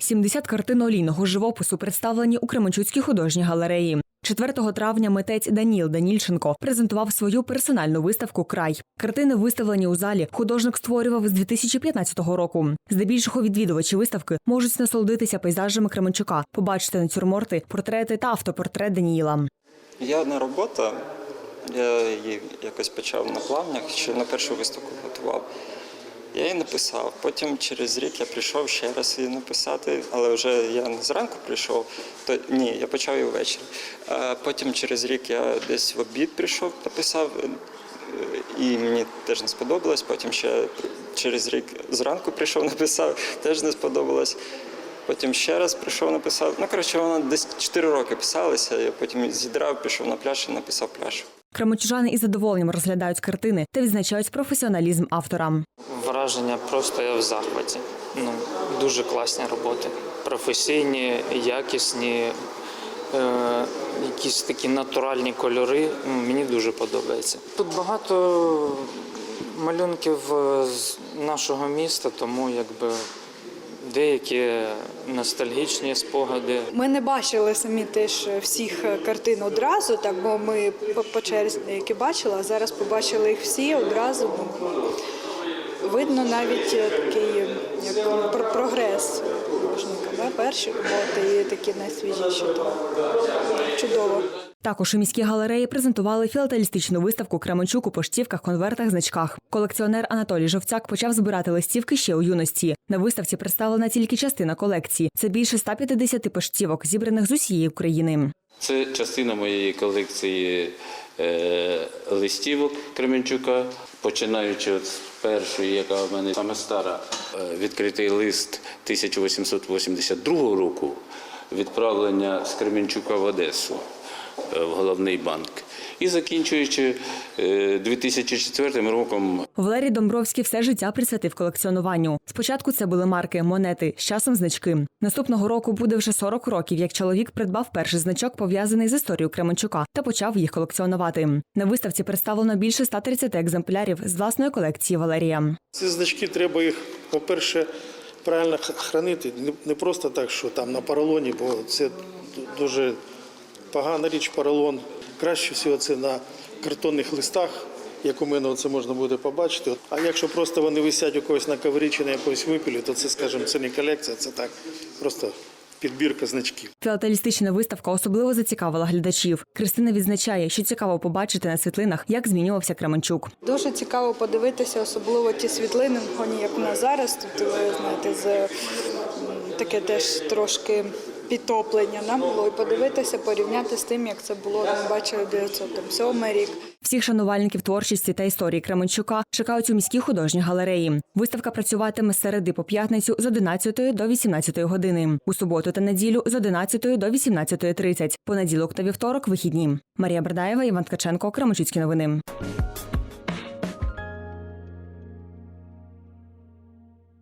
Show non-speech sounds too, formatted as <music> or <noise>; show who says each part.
Speaker 1: 70 картин олійного живопису представлені у Кременчуцькій художній галереї. 4 травня митець Даніл Данільченко презентував свою персональну виставку Край. Картини виставлені у залі. Художник створював з 2015 року. Здебільшого відвідувачі виставки можуть насолодитися пейзажами Кременчука, побачити натюрморти, портрети та автопортрет Даніїла.
Speaker 2: Є одна робота, я її якось почав на плавнях, ще на першу виставку готував. Я її написав. Потім через рік я прийшов ще раз її написати, але вже я не зранку прийшов, то ні, я почав її ввечері. Потім через рік я десь в обід прийшов, написав, е, і мені теж не сподобалось. Потім ще через рік зранку прийшов, <laughs> написав, теж не сподобалось. Потім ще раз прийшов, написав. Ну, коротше, вона десь 4 роки писалася, я потім зідрав, пішов на пляж і написав пляж.
Speaker 1: Кременчужани із задоволенням розглядають картини та відзначають професіоналізм автора.
Speaker 3: Враження просто я в захваті. Ну, дуже класні роботи. Професійні, якісні, е, якісь такі натуральні кольори. Ну, Мені дуже подобається. Тут багато малюнків е, з нашого міста, тому якби деякі ностальгічні спогади.
Speaker 4: Ми не бачили самі теж всіх картин одразу, так бо ми по- черзі деякі бачили, а зараз побачили їх всі одразу. Видно навіть такий як про- прогрес художника. Да? Перші роботи і такі найсвіжіші. То чудово.
Speaker 1: Також у міській галереї презентували філателістичну виставку Кременчук у поштівках, конвертах, значках. Колекціонер Анатолій Жовцяк почав збирати листівки ще у юності. На виставці представлена тільки частина колекції. Це більше 150 поштівок, зібраних з усієї України.
Speaker 5: Це частина моєї колекції е, листівок Кременчука, починаючи з першої, яка в мене саме стара, е, відкритий лист 1882 року, відправлення з Кременчука в Одесу в головний банк. І закінчуючи е, 2004 роком
Speaker 1: Валерій Домбровський все життя присвятив колекціонуванню. Спочатку це були марки, монети, з часом значки. Наступного року буде вже 40 років, як чоловік придбав перший значок, пов'язаний з історією Кременчука, та почав їх колекціонувати. На виставці представлено більше 130 екземплярів з власної колекції Валерія.
Speaker 6: Ці значки треба їх, по-перше, правильно хранити. Не- Не просто так, що там на поролоні, бо це дуже погана річ поролон. Краще всього це на картонних листах, як у мене це можна буде побачити. А якщо просто вони висять у когось на коврі чи на якомусь випілі, то це, скажімо, це не колекція, це так, просто підбірка значків.
Speaker 1: Філателістична виставка особливо зацікавила глядачів. Кристина відзначає, що цікаво побачити на світлинах, як змінювався Кременчук.
Speaker 4: Дуже цікаво подивитися, особливо ті світлини, вони як у нас зараз. Тут ви знаєте, з таке теж трошки підтоплення нам було і подивитися, порівняти з тим, як це було. Ми бачили 907 рік.
Speaker 1: Всіх шанувальників творчості та історії Кременчука чекають у міській художній галереї. Виставка працюватиме з середи по п'ятницю з 11 до 18 години. У суботу та неділю з 11 до 18.30. Понеділок та вівторок вихідні. Марія Бердаєва, Іван Ткаченко, Кременчуцькі новини.